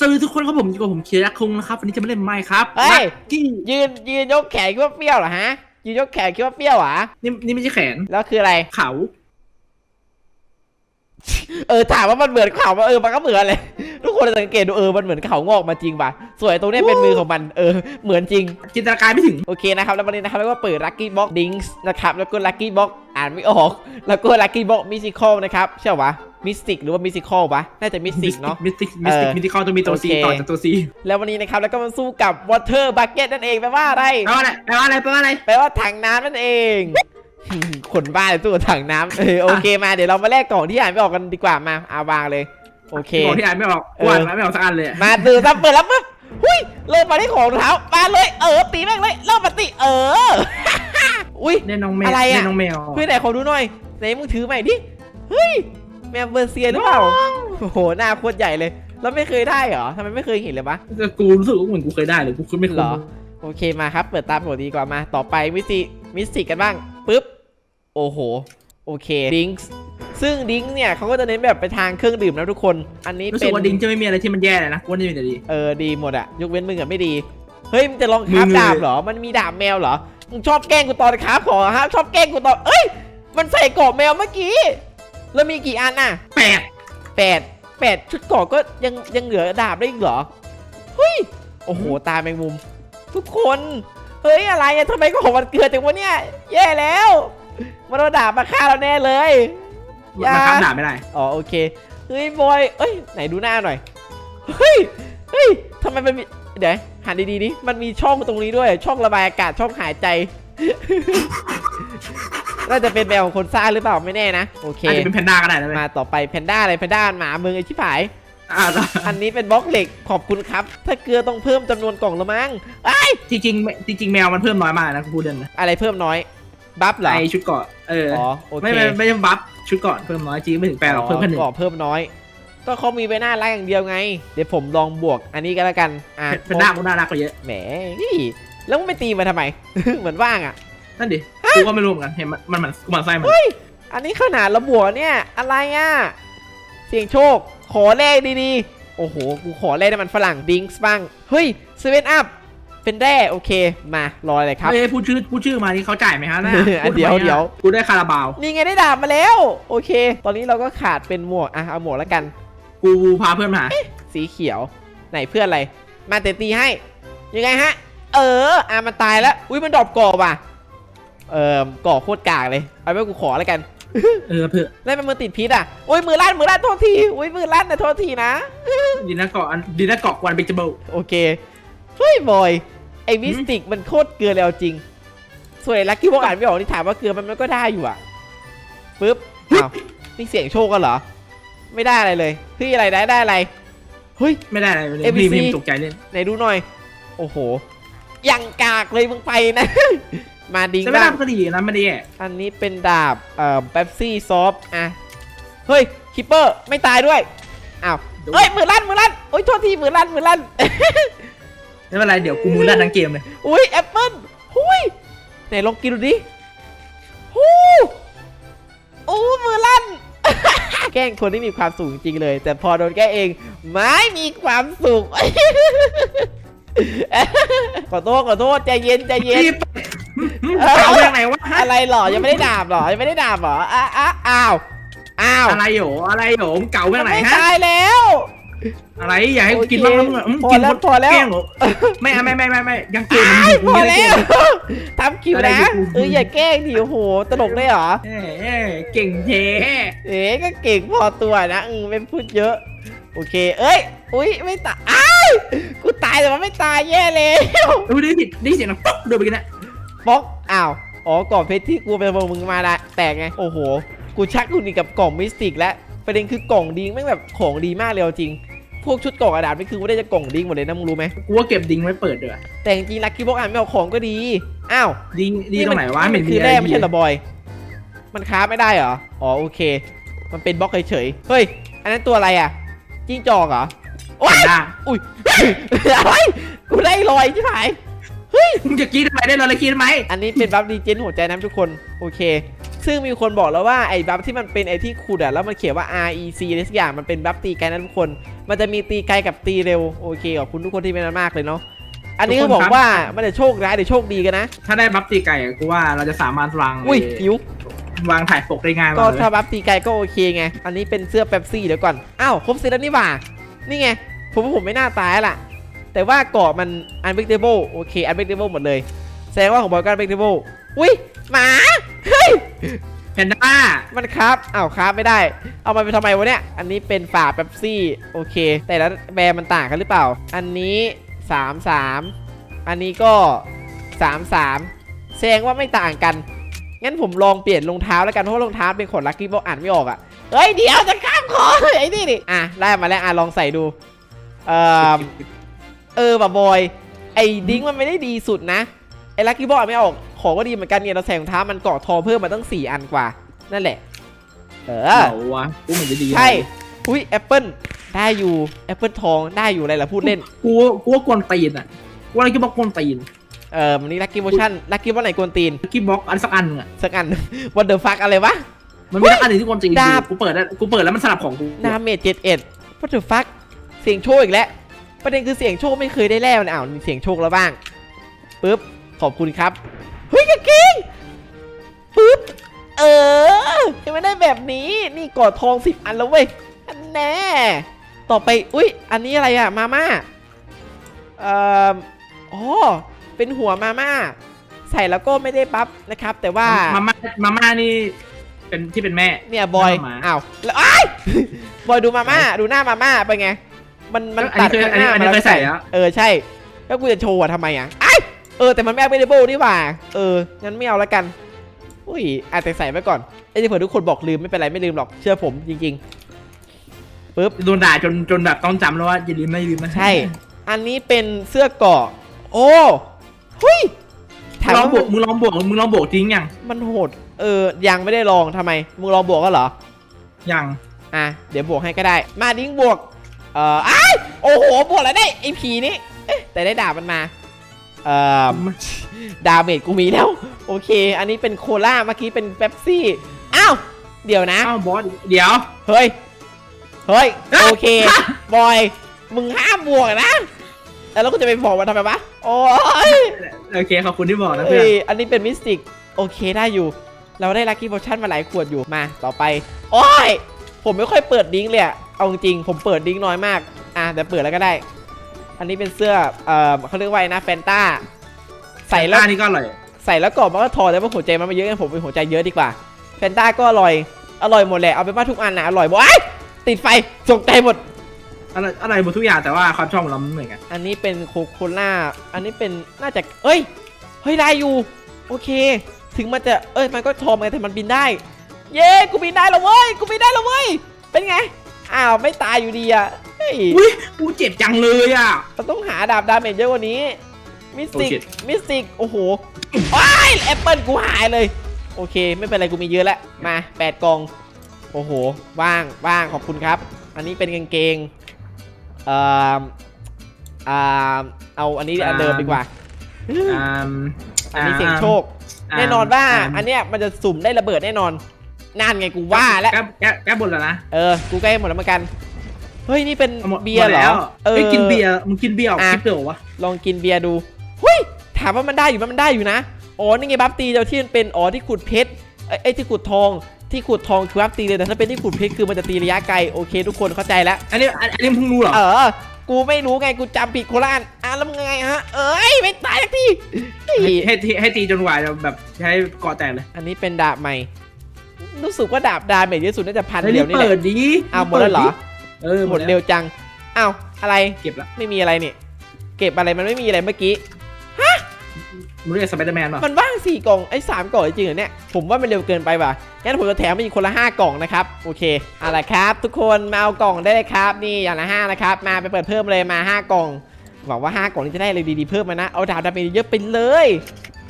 สวัสดีทุกคนครับผมอยู่กับผมเคียร์คุงนะครับวันนี้จะมาเล่นไมค์ครับเฮ้ยกิ้งยืนยืนยกแขนคิดว่าเปรี้ยวเหรอฮะยืนยกแขนคิดว่าเปรี้ยวเหรอนี่นี่ไม่ใช่แขนแล้วคืออะไร เขาเออถามว่ามันเหมือนเขาปะเออมันก็เหมือนเลยทุกคนสังเกตดูเออมันเหมือนเขางอกมาจริงป่ะส่วนไอ้ตรงเนี้ยเป็นมือของมันเออเหมือนจริง จินตนาการไม่ถึงโอเคนะครับแล้ววันนี้นะครับเรียกว่าเปิด Lucky Box Dings นะครับแล้วก็ Lucky Box อ่านไม่ออก แล้วก็ Lucky Box Mystical นะครับใช่ปะ มิสติกหรือว่า Mystical ปะน่าจะ Mystic เนาะ มิสติกมิสติกเออมิสติคอลต้องมีตัวโอซีเคต่อจากตัวซีแล้ววันนี้นะครับแล้วก็มาสู้กับ Water Bucket นั่นเองแปลว่าอะไร แปลว่าอะไร แปลว่าอะไร แปลว่าอะไร แปลว่าถังน้ำนั่นเองคนบ้าเลยตู้ถังน้ำเออโอเคมาเดี๋ยวเรามาแลกกล่องที่อ่านไม่ออกกันดีกว่ามาเอาวางเลย โอเคบอกที่อ่านไม่ออกเออวาดไม่ออกสักอันเลย มาดูซับเปิดแล้วปุ๊บหุยเริ่มมาที่ของรองเท้ามาเลย เออตีแม่งเลยเริ่มมาตีเออ อุ้ยเล่นน้องแมวอะไรอะเล่นน้องแมวเพื่อนไหนขอดูหน่อยไหนมึงถือใหม่ดิเฮ้ย แมวเบอร์เซียหรือเปล่า โอ้โห หน้าโคตรใหญ่เลย แล้วไม่เคยได้เหรอทำไมไม่เคยเห็นเลยวะ แต่กูรู้สึกว่าเหมือนกูเคยได้เลยกูเคยไม่เหเครยอโอเคมาครับ เปิดตามปกติดีกว่ามา ต่อไปมิสติมิสติกกันบ้างปุ๊บ โอ้โห โอเค ดิงส์ซึ่งดิงส์เนี่ยเขาก็จะเน้นแบบไปทางเครื่องดื่มนะทุกคน อันนี้รู้เป็สึกน ว่าดิงจะไม่มีอะไรที่มันแย่เลยนะกูว่าจะมีแต่ดี เออ ดีหมดอะยกเว้นมึงอะไม่ดี เฮ้ย มึงจะลองคราฟมึงเลย ดาบเหรอ มันมีดาบแมวเหรอ มึงชอบแกล้งกูตอนคราฟของฮะ ชอบแกล้งกูตอน เอ้ย มันใส่เกราะแมวเมื่อกี้ แล้วมีกี่อันน่ะแปดแปดแปดชุดเกราะก็ยังยังเหลือดาบได้อีกเหรอเฮ้ยโอ้โหตาแมงมุม ทุกคนเฮ้ยอะไรอะทำไมของมันเกลือจังวะเนี่ยแย่แล้ว มันเอาดาบมาฆ่าเราแน่เลยอย่ามันข้ามด่านไม่ได้อ๋อโอเคเฮ้ยบอยเอ้ยไหนดูหน้าหน่อยเฮ้ยเฮ้ยทำไมมันมีเดี๋ยวหันดีๆดิมันมีช่องตรงนี้ด้วย ช่องระบายอากาศช่องหายใจ น่าจะเป็นแมวของคนสร้างหรือเปล่าไม่แน่นะโอเคอาจจะเป็นแพนด้าก็ได้นะเว้ยมาต่อไปแพนด้าอะไรแพนด้าหมาเมืองไอชิบหาย อ่าอันนี้เป็นบล็อกเหล็กขอบคุณครับ ถ้าเกลือต้องเพิ่มจำนวนกล่องละมั้งไอยจริงๆจริง ๆ แมวมันเพิ่มน้อยมากนะกูพูดเล่นนะอะไรเพิ่มน้อย บัฟเหรอไอชุดเกาะเอออ๋อโอเคไม่ไม่ไม่ใช่บัฟชุดเกาะเพิ่มน้อยจริงไม่ถึงแปดหรอกเพิ่มแค่หนึ่งกรอบเพิ่มน้อย ก็เขามีใบหน้ารักอย่างเดียวไง เดี๋ยวผมลองบวกอันนี้ก็แล้วกันอะแพนด้ากูน่ารักกว่าเยอะ แหมนี่แล้วมึงไปตีมาทำไม เหมือนว่างอะ นั่นดิ กูก็ไม่รู้เหมือนกันเห็นมันมันมันกูหมันไส้มันอันนี้ขนาดระบวกเนี่ย อะไรอะ เสียงโชค ขอแรกดีๆ โอ้โห กูขอแรกได้มันฝรั่งดิงส์บ้าง เฮ้ยเซเว่นอัพ เป็นแร่โอเค มารอเลยครับเฮ้ยพูดชื่อพูดชื่อมานี่เขาจ่ายไหมฮะนะอะเดี๋ยวพูทำไมอะเดี๋ยว กูได้คาราบาว นี่ไงได้ดาบมาแล้ว โอเค ตอนนี้เราก็ขาดเป็นหมวก อะ เอาหมวกแล้วกัน กูพาเพื่อนมาหาสีเขียว ไหนเพื่อนอะไร มาเตะตีให้ ยังไงฮะ เออ อะมันตายแล้ว อุ้ยมันดรอปกรอบว่ะ เออก่อโคตรกากเลยเอาไว้กูขอแล้วกันเออเพื่อนแล้วมันมือติดพิษอะอุ้ยมือลั่นมือลั่นโทษทีอุ้ยมือลั่นนะโทษทีนะดีนะเกาะอันดีนะเกาะวันเบจเบิลโอเคเฮ้ยบอยไอ้มิสติกมันโคตรเกลือแล้วจริง ส่วนไอ้ลักกี้บอกอ่านไม่ออกนี่ถามว่าเกลือมันมันก็ได้อยู่อะปึ๊บอ้าวนี่เสียงโชคกันเหรอ ไม่ได้อะไรเลยเฮ้ยอะไรได้ได้อะไรเฮ้ยไม่ได้อะไรเลย ABC พี่พี่ตกใจเล่นไหนดูหน่อย โอ้โหยังกากเลยมึงไปนะ มาดิงใช่ไหมบ้าล่ะงมันก็ดีนะไม่ได้แย่อันนี้เป็นดาบเอ่อเป๊ปซี่ซอฟอะ เฮ้ยคิปเปอร์ไม่ตายด้วย อ้าวเฮ้ยมือลั่นมือลั่นโอ้ยโทษทีมือลั่นมือลั่น ไม่เป็นไรเดี๋ยวกูมือลั่นทั้งเกมเลยอุ้ยแอปเปิ้ลหุยไหนลองกินดูดิฮู้โอ้มือลั่น แกล้งคนที่มีความสุขจริงๆเลย แต่พอโดนแกล้งเองไม่มีความสุข ขอโทษขอโทษใจเย็นใจเย็นรีบ เอาไปทางไหนวะฮะอะไรหรอยังไม่ได้ดาบหรอยังไม่ได้ดาบหรออ้าอ้าอ้าวอ้าวอะไรโหอะไรโหมงเก่าไปทางไหนไม่ฮะตายแล้ว อะไรอยากให้โอเคกินบ้างแล้วมึงอืมพอกินแล้วคนพอแล้วแกล้งเหรอไม่เอาไม่ไม่ไม่ไม่ยังเกมอ้ามันยอยู่พอยังไม่ได้แล้เกวมทำคิวอะไรนะอยู่เอออย่าแกล้งดิโอ้โหตลกเลยเหรอเอ้ยเอ้ยเก่งเทเอ๊ะก็เก่งพอตัวนะอืมไม่พูดเยอะ โอเค เอ้ยอุ้ยไม่ตายอ้ายกูตายแต่ว่าไม่ตายแย่เลยดูดิสิได้เสียงดังปุ๊บเดินไปกันนะบล็อก อ้าว อ๋อกล่องเพชรที่กูไปบอกมึงมาได้แตกไง โอ้โห กูชักกูนี่กับกล่องมิสติกแล้วประเด็นคือกล่องดิงแม่งแบบของดีมากเลยเอาจริง พวกชุดกล่องกระดาษนี่คือไม่ได้จะกล่องดิงหมดเลยนะมึงรู้ไหมกูว่าเก็บดิงไว้เปิดด้วยแต่จริงๆลักกี้บ็อกอ่านไม่ออกของก็ดี อ้าวดิงดีตรงไหนวะมัไม่นมีคืออะไรแร่ไม่ใช่เหรดีอบอย มันค้าไม่ได้เหรอ อ๋อโอเค มันเป็นบล็อกเฉยๆเฮ้ย อันนั้นตัวอะไรอะ จิ้งจอกเหรอโอ๊ยได้อุ้ยอะไรกูได้ลอยที่หายมึ งจะกินทำไมได้เลยเลยกินทำไมอันนี้เป็นบัฟดีเจนหัวใจนะทุกคนโอเค ซึ่งมีคนบอกแล้วว่าไอ้บัฟที่มันเป็นไอ้ที่ขุดอะแล้วมันเขียนว่า REC อะไรสักอย่างมันเป็นบัฟตีกันนะทุกคน มันจะมีตีไกลกับตีเร็วโอเคขอบคุณทุกคนที่เป็นมากเลยเนาะอันนี้ทุก็กคนบอกครับว่ามันจะโชคร้ายหรือโชคดีกันนะถ้าได้บัฟตีไก่อะกูว่าเราจะสามารถวางอุ้ยหิววางถ่ายปกได้ง่ายก็มากเลยถ้าบัฟตีไกลก็โอเคไง อันนี้เป็นเสื้อเป๊ปซี่เดี๋ยวก่อน อ้าวครบเซตแล้วนี่หว่า นี่ไง ผมว่าผมไม่น่าตายล่ะ แต่ว่าเกาะมัน unbreakable โอเค unbreakable หมดเลย แสดงว่าของบอยก็ unbreakable อุ้ยหมาเฮ้ยแพนด้ามันครับอ้าวครับไม่ได้ เอามาไปทำไมวะเนี่ย อันนี้เป็นฝาเป๊ปซี่โอเค แต่ละแบรนด์มันต่างกันหรือเปล่า อันนี้ 3 3 อันนี้ก็ 3 3 แสดงว่าไม่ต่างกัน งั้นผมลองเปลี่ยนรองเท้าแล้วกันเพราะว่ารองเท้าเป็นขนลักกี้บอกอ่านไม่ออกอะเฮ้ยเดี๋ยวจะข้ามคอไอ้นี่ดิอะได้มาแล้วอะลองใส่ดู เอ่อ เออแบบบอย ไอ้ดิ้งมันไม่ได้ดีสุดนะ ไอ้ลักกี้บอกไม่ออก ของก็ดีเหมือนกันเนี่ยเราใส่รองเท้ามันเกาะทองเพิ่มมาตั้ง 4 อันกว่า นั่นแหละ เออเดี๋ยววะกูเหมือนจะดีใช่ อุ้ยแอปเปิลได้อยู่แอปเปิลทองได้อยู่อะไรล่ะพูดเล่น กูกูว่ากวนตีนอะกูอะไรก็บอกกวนตีนเออวันนี้ลักกี้โมชั่นลักกี้ว่าไหนกวนตีนกิ๊บบล็อกอันสักอันหนึ่งอะสักอันวันเดอร์ฟักอะไรวะมันมีสักอันหนึ่งที่กวนตีนดาบกูเปิดแล้วกูเปิดแล้วมันสลับของกูดาเมจเจ็ดเอ็ดวันเดอร์ฟักเสียงโชคอีกแล้ว ประเด็นคือเสียงโชคไม่เคยได้แล้วนะอ้าวมีเสียงโชคแล้วบ้างปึ๊บขอบคุณครับเฮ้ยกางเกงปึ๊บเออยังไม่ได้แบบนี้นี่กอดทองสิบอันแล้วเว้ยอันแน่ต่อไปอุ้ยอันนี้อะไรอะมาม่าเอ่ออ๋อเป็นหัวมาม่าใส่แล้วก็ไม่ได้บัฟนะครับ แต่ว่ามาม่ามาม่านี่เป็นที่เป็นแม่เนี่ยบอยหน้าหมาอ้าวแล้วไอ้ายบอยดูมาม่าดูหน้ามาม่าไปนไง มันมันอันนี้ตัดเคยข้างหน้าอันนี้มาเคยใส่แล้วเออใช่แล้วกูจะโชว์อะทำไมอะไอ้ายเออแต่มันไม่ available นี่หว่า เอองั้นไม่เอาแล้วกัน อุ้ยอาจจะใส่ไว้ก่อนไอ้ที่เผื่อทุกคนบอกลืมไม่เป็นไรไม่ลืมหรอกเชื่อผมจริงๆโดนด่าจนจนแบบต้องจำแล้วว่าอย่าลืมนะอย่าลืมนะใช่ อันนี้เป็นเสื้อเกราะโอ้เฮ้ยถามลองว่าบวกมึงลองบวกมึงลองบวกจริงยังมันโหดเออยังไม่ได้ลองทำไมมึงลองบวกก็เหรอ ยังอะเดี๋ยวบวกให้ก็ได้ มาดิ้งบวก เอ่ออ้ายโอ้โหบวกแล้วได้ไอผีนี้เอ๊ะแต่ได้ดาบมันมาเอ่อดาเมจกูมีแล้ว โอเค อันนี้เป็นโคลาเมื่อกี้เป็นเป๊ปซี่อ้าวเดี๋ยวนะ อ้าวบอสเดี๋ยว เฮ้ย เฮ้ยเอ้ย โอเค บอย มึงห้ามบวกนะ แล้วก็จะไปบอกมันทำไมวะ โอ้ย โอเค ขอบคุณที่บอกนะเพื่อเอ้นยอันนี้เป็นมิสติก โอเคได้อยู่ เราได้ลัคกี้โพชั่นมาหลายขวดอยู่ มา ต่อไป โอ้ย ผมไม่ค่อยเปิดดิ้งเลยอะ เอาจริงๆผมเปิดดิ้งน้อยมาก อะแต่เปิดแล้วก็ได้ อันนี้เป็นเสื้อ เอ่อเขาเรียกว่าไงนะแฟนตาใส่แล้วอันนี้ก็อร่อย ใส่แล้วกรอบมันก็ทอแต่ว่าหัวใจมันไม่เยอะงั้นผมเป็นหัวใจเยอะดีกว่าแฟนตาก็อร่อย อร่อยหมดแหละ เอาเป็นว่าทุกอันนะอร่อยหมดอ้ายติดไฟตกใจหมดอร่อยอร่อยหมดทุกอย่างแต่ว่าความชอบของเราไม่เหมือนกันอันนี้เป็นโคโคล่า อันนี้เป็นน่าจะ เอ้ย เฮ้ยได้อยู่ โอเค ถึงมันจะ เอ้ย มันก็ทอมไงแต่มันบินได้ เย้ กูบินได้แล้วเว้ย กูบินได้แล้วเว้ย เป็นไง อ้าวไม่ตายอยู่ดีอะเฮ้ยอุ้ยกูเจ็บจังเลยอะ เราต้องหาดาบดาเมจเยอะกว่านี้ มิสติก Oh shit มิสติก โอ้โหว้ายแอปเปิลกูหายเลย โอเค ไม่เป็นไรกูมีเยอะแล้ว มาแปดกล่อง โอ้โห ว่างว่างขอบคุณครับ อันนี้เป็นกางเกง เอ่ออ่าเอาอันนี้อันเดิมดีกว่า อ่าอันนี้เสียงโชคาแน่นอนว่าาอันเนี้ยมันจะสุ่มได้ระเบิดแน่นอน นั่นไงกูว่าแล้วแก้แก้แก้บนแล้วนะ เออ กูใกล้หมดแล้วเหมือนกัน เฮ้ย นี่เป็นหมดเบียร์เหรอมดแล้วเออไม่กินเบียร์ มึงกินเบียร์ออกอะคลิปเดียววะ ลองกินเบียร์ดู เฮ้ย ถามว่ามันได้อยู่ไหมมันได้อยู่นะ อ๋อ นี่ไงบัฟตีเดียวที่มันเป็น อ๋อ ที่ขุดเพชรเอ้ยไอ้ที่ขุดทองที่ขุดทองคือบัฟตีเลยแต่ถ้าเป็นที่ขุดเพชรคือมันจะตีระยะไกลโอเค ทุกคนเข้าใจแล้ว อันนี้อันอันนี้มึงรู้เหรอ เออ กูไม่รู้ไงกูจำผิดโคราชอะแล้วมึงไงฮะ เอ้ยไม่ตายสักทีเฮ้ยให้ให้ให้ตีจนกว่าจะแบบใช้เกาะแตกเลย อันนี้เป็นดาบใหม่ รู้สึกว่าดาบดาเมจเยอะสุดน่าจะพันเฮ้ยเดีนี่ยวนี่แหเปิละดดีอ้าวหมดแล้วเหรอเออหมดเร็วจังอ้าวอะไรเก็บละไม่มีอะไรนี่ เก็บอะไรมันไม่มีอะไรเมื่อกี้มึงเรียกสไปเดอร์แมนป่ะมันว่างสี่กล่องไอ้สามกล่องจริงเหรอเนี่ยผมว่ามันเร็วเกินไปว่ะงั้นผมจะแถมไปอีกคนละห้ากล่องนะครับโอเคเอาละครับ ทุกคนมาเอากล่องได้เลยครับนี่อย่างละห้านะครับมาไปเปิดเพิ่มเลยมาห้ากล่องหวังว่าห้ากล่องนี้จะได้อะไรดีๆเพิ่มมานะเอาดาวดาเมจเยอะไปเลย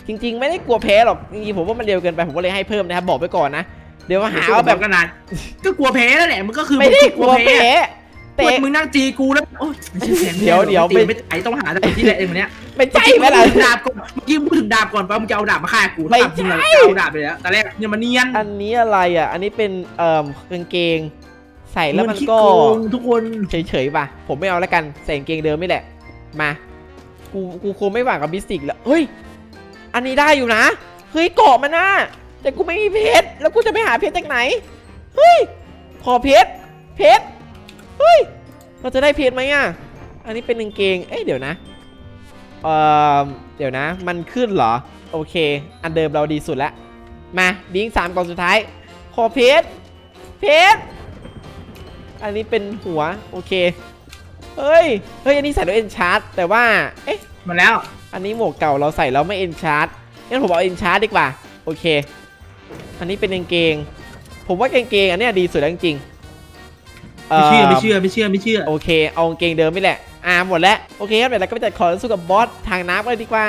จริงๆ ไม่ได้กลัวแพ้หรอกจริงๆผมว่ามันเร็วเกินไปผมก็เลยให้เพิ่มนะครับบอกไปก่อนนะ เดี๋ยวมาหาว่าแบบก็นานก็กลัวแพ้แล้วแหละมันก็คือไม่ได้กลัวแพ้แต่แต่มึงนั่งจีกูแล้วโอ๊ยไม่ใช่แสงเดี๋ยวเดี๋ยวไม่ไม่ไอต้องหาแต่ที่แหละเองวันเนี้ยไม่ใช่ไหมล่ะดาบก่อนเมื่อกี้มึงถึงดาบก่อนป่ะมึงจะเอาดาบมาฆ่ากูไม่ตาจริงเลยใช่จะเอาดาบไปแล้วแต่แรกเนี่ยมันเนียนอันนี้อะไรอะ อันนี้เป็นเอ่อกางเกง ใส่แล้วมันขี้ก็โงทุกคนเฉยๆป่ะผมไม่เอาแล้วกันใส่กางเกงเดิมนี่แหละ มากูกูคงไม่หวังกับมิสติกแล้วเฮ้ยอันนี้ได้อยู่นะเฮ้ยเกาะมันนะ แต่กูไม่มีเพชรแล้วกูจะไปหาเพชรจากไหนเฮ้ยขอเพชรเพชรเฮ้ยเราจะได้เพชรไหมอะอันนี้เป็นกางเกงเอ้ยเดี๋ยวนะเอ่อเดี๋ยวนะ มันขึ้นเหรอ โอเค อันเดิมเราดีสุดแล้วมาดิ้งสามกล่องสุดท้าย ขอเพชรเพชรอันนี้เป็นหัวโอเคเฮ้ยเฮ้ยอันนี้ใส่แล้วเอนชาร์ตแต่ว่าเอ๊ะมาแล้ว อันนี้หมวกเก่าเราใส่แล้วไม่เอนชาร์ตงั้นผมเอาเอนชาร์ตดีกว่า โอเค อันนี้เป็นกางเกง ผมว่ากางเกงอันเนี้ยดีสุดแล้วจริงๆไม่เชื่อไม่เชื่อไม่เชื่อไม่เชื่อ โอเค เอากางเกงเดิมนี่แหละ อ่าหมดแล้ว โอเคครับเดี๋ยวเราก็ไปจัดของสู้กับบอสทางน้ำกันเลยดีกว่า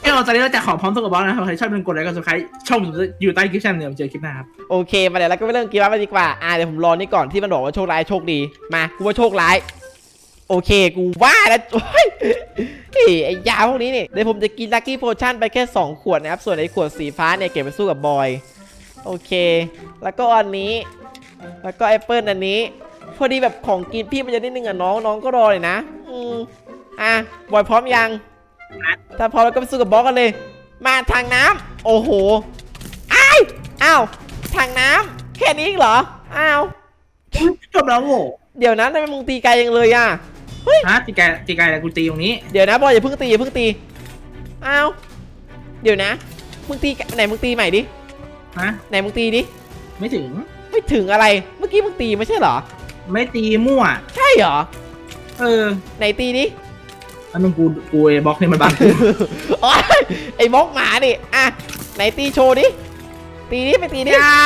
เอ้ยเราตอนนี้เราจะขอพร้อมตัวกับบอสนะครับใครชอบเป็นกดไลค์กดซับสไครต์ช่องผมอยู่ใต้คลิปแชร์เดี๋ยวเจอคลิปหน้าครับโอเค มาเดี๋ยวเราก็ไปเริ่มเกมกันดีกว่า อ่าเดี๋ยวผมรอนี่ก่อนที่มันบอกว่าโชคร้ายโชคดี มากูว่าโชคร้าย โอเค กูว่าแล้วโอ้ยเฮ้ยไอ้ยาพวกนี้นี่เดี๋ยวผมจะกินลัคกี้โพชั่นไปแค่ 2 ขวดนะครับ ส่วนไอ้ขวดสีฟ้าเนี่ยเก็บไปสู้กับบอย โอเค แล้วก็อันนี้ แล้วก็แอปเปิลอันนี้ พอดีแบบของกินพี่มันจะนิดนึงอะน้องน้องก็รอเลยนะ อืมอะบอยพร้อมยัง ถ้าพร้อมแล้วก็ไปสู้กับบอสกันเลย มาทางน้ำโอ้โห อ้าย อ้าว ทางน้ำแค่นี้เองเหรอ อ้าวจบแล้วโว้เดี๋ยวนะทำไมมึงตีไกลยังเลยอะฮะตีไกลตีไกลแต่กูตีตรงนี้ เดี๋ยวนะบอยอย่าเพิ่งตีอย่าเพิ่งตี อ้าว เดี๋ยวนะ มึงตีไกไหนมึงตีใหม่ดิ ฮะ ไหนมึงตีดิ ไม่ถึง ไม่ถึงอะไร เมื่อกี้มึงตีไม่ใช่เหรอ ไม่ตีมั่ว ใช่เหรอ เออไหนตีดิแล้วมึงกูกูไอ้บล็อกเนี่ยมันบังกูโอ๊ยไอ้บล็อกหมาดิอะไหนตีโชว์ดิ ตีดิไปตีดิ อ่า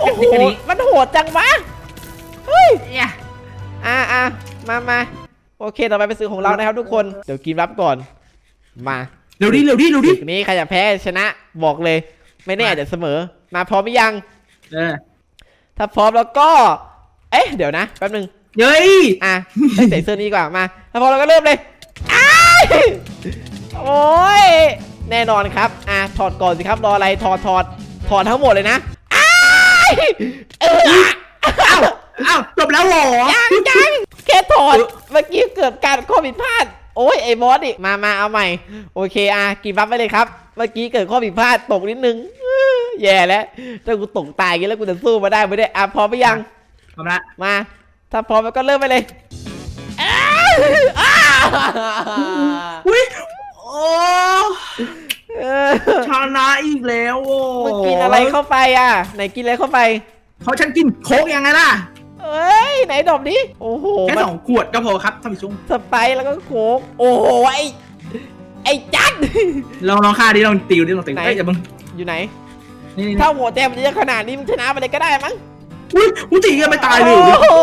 โอ้โหแค่นี้มันโหดจังวะ เฮ้ย เนี่ยอะอะมามาโอเค ต่อไปเป็นสื่อของเรานะครับทุกคน เดี๋ยวกินรับก่อน มา เร็วดิเร็วดิเร็วดิ ศึกนี้ใครจะแพ้ชนะบอกเลย ไม่แน่อาจจะเสมอ มาพร้อมหรือยัง เออถ้าพร้อมแล้วก็ เอ๊ะ เดี๋ยวนะแป๊บนึงเย้ยอะเอ้ยใส่เสื้อนี้ดีกว่ามา ถ้าพร้อมเราก็เริ่มเลยอ้ายโอ้ย แน่นอนครับ อะ ถอดก่อนสิครับ รออะไร ถอดถอด ถอดทั้งหมดเลยนะอ้ายเอออ้าวอ้าวจบแล้วเหรอ ยังยังแค่ถอด เมื่อกี้เกิดการข้อผิดพลาด โอ้ย ไอ้บอสดิมามาเอาใหม่ โอเค อะกินบัฟไปเลยครับ เมื่อกี้เกิดข้อผิดพลาดตกนิดนึง แย่แล้ว ถ้ากูตกตายอย่างนี้แล้วกูจะสู้มาได้ไม่ได้อะพร้อมไปยังทำละมา ถ้าพร้อมแล้วก็เริ่มไปเลยอ้าวอ้าวอุ้ยโอ้เออชนะอีกแล้วโอ้มึงกินอะไรเข้าไปอะ ไหนกินอะไรเข้าไป เขาฉันกินโค้กยังไงล่ะเอ้ย ไหนดอกดิโอ้โหแค่มันสองขวดก็พอครับท่านผู้ชมสไปร์แล้วก็โค้กโอ้โหไอ้ไอ้จัดลองลองฆ่าดิลองติวดิลองติวไหนเอ้ยอย่ามึงอยู่ไหน นี่ถ้าหัวแจมมันจะขนาดนี้มึงชนะไปเลยก็ได้มั้ง อุ้ยกูตีกันไม่ตายเลยโอ้โห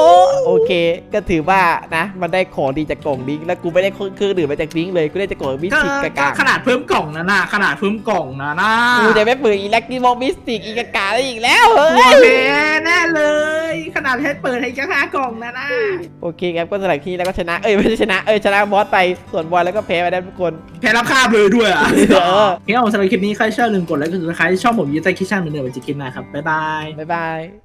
โอเค ก็ถือว่านะ มันได้ของดีจากกล่องดิ้งแล้วกูไม่ได้เครื่องดื่มมาจากดิ้งเลยกูได้จากกล่องมิสก็ติกกะก็กาขนาดเพิ่มกล่องนะน่ะขนาดเพิ่มกล่องนะน่ะกูจะไม่เปิดอีเล็กตี้มอมิสติกอีกากาได้อีกแล้วเฮ้หัวยแพ้แน่เลย ขนาดให้เปิดให้แค่ห้ากล่องนะน่ะโอเคครับก็สำหรับที่แล้วก็ชนะเอ้ยไม่ใช่ชนะเอ้ยชนะบอสไปส่วนบอลแล้วก็แพ้ไปได้ทุกคนแพ้รับคาบเลยด้วยอะเออโอเคครับผมสำหรับคลิปนี้ใครชอบลืมกดไลค์กดซับสไครต์ช่องผมยูไตคิชชั่นเหมือนเดิมเป็นจิกินนะครับบ๊ายบายบ๊ายบาย